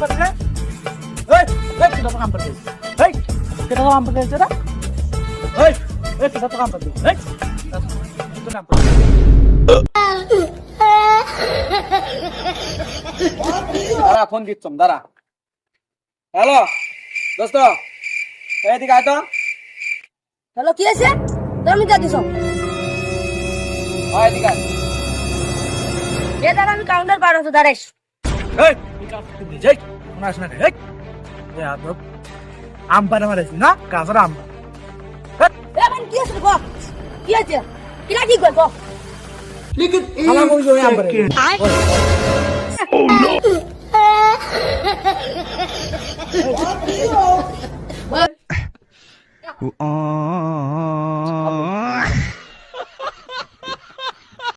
পারছে এই এই কেটা তো কাম পারছে এই কেটা তো কাম পারছে রে। এই এই কেটা তো কাম পারছে এই কেটা তো কাম দাঁড়া ফোন দিচ্ছম দাঁড়া। হ্যালো দোস্ত এদিকে আয় তো। হ্যালো কি আছে তোর আমি দিছ এ দাঁড়া আমি কাউন্টার বার হতো দাঁড়াইস এই এই কাজ করতে যাই। কোন আসনা রে এই। এ আদব। আম পারে মারেছি না? কাজের আম। এ মানে কি আছে গো? কি আছে? কি লাগি গো গো? খালা কই জমি আম পারে